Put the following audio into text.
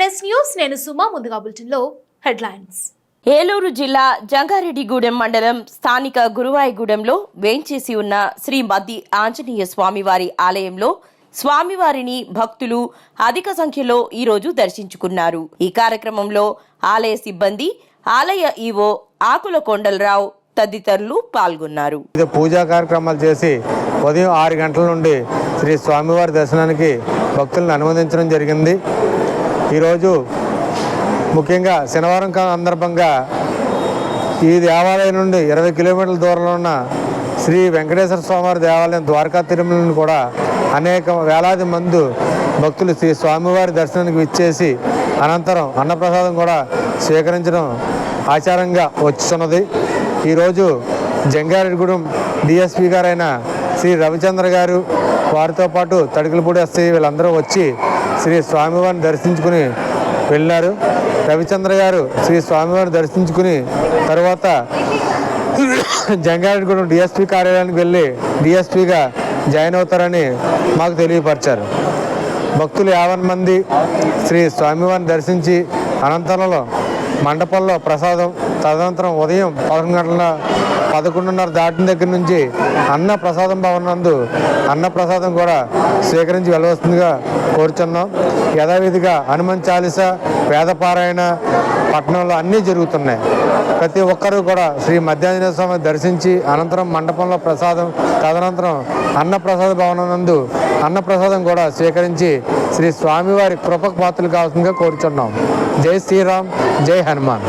News నేను సుమా ముందుగా బులెటిన్లో హెడ్లైన్స్. ఏలూరు జిల్లా జంగారెడ్డిగూడెం మండలం స్థానిక గురువాయిగూడెంలో వేంచేసి ఉన్న శ్రీ మద్ది ఆంజనేయ స్వామివారి ఆలయంలో స్వామివారిని భక్తులు అధిక సంఖ్యలో ఈరోజు దర్శించుకున్నారు. ఈ కార్యక్రమంలో ఆలయ సిబ్బంది ఆలయ ఈవో ఆకుల కొండలరావు తదితరులు పాల్గొన్నారు. పూజా కార్యక్రమాలు చేసి ఉదయం ఆరు గంటల నుండి శ్రీ స్వామివారి దర్శనానికి భక్తులను అనుమతించడం జరిగింది. ఈరోజు ముఖ్యంగా శనివారం కా- సందర్భంగా ఈ దేవాలయం నుండి ఇరవై కిలోమీటర్ల దూరంలో ఉన్న శ్రీ వెంకటేశ్వర స్వామివారి దేవాలయం ద్వారకా తిరుమలని కూడా అనేక వేలాది మంది భక్తులు శ్రీ స్వామివారి దర్శనానికి విచ్చేసి అనంతరం అన్నప్రసాదం కూడా స్వీకరించడం ఆచారంగా వచ్చుతున్నది ఈరోజు జంగారెడ్డిగూడెం డిఎస్పి గారైన శ్రీ రవిచంద్ర గారు వారితో పాటు తడికలపూడి ఎస్ఐ వీళ్ళందరూ వచ్చి శ్రీ స్వామివారిని దర్శించుకుని వెళ్ళినారు రవిచంద్ర గారు శ్రీ స్వామివారిని దర్శించుకుని తర్వాత జంగారెడ్డిగూడెం డిఎస్పి కార్యాలయానికి వెళ్ళి డిఎస్పీగా జాయిన్ అవుతారని మాకు తెలియపరిచారు. భక్తులు యాభై మంది శ్రీ స్వామివారిని దర్శించి అనంతరంలో మండపంలో ప్రసాదం తదనంతరం ఉదయం పదకొండు గంటల పదకొండున్నర దాటిన దగ్గర నుంచి అన్న ప్రసాదం భవన్ నందు అన్న ప్రసాదం కూడా స్వీకరించి వెళ్ళవస్తుందిగా కోరుచున్నాం. యథావిధిగా హనుమాన్ చాలీస వేదపారాయణ పట్టణంలో అన్నీ జరుగుతున్నాయి. ప్రతి ఒక్కరూ కూడా శ్రీ మధ్యాంజనేయ స్వామి దర్శించి అనంతరం మండపంలో ప్రసాదం తదనంతరం అన్నప్రసాద భవనం నందు అన్నప్రసాదం కూడా స్వీకరించి శ్రీ స్వామివారి కృపకు పాత్రలు కావాల్సిందిగా కోరుచున్నాం. జై శ్రీరామ్ జై హనుమాన్.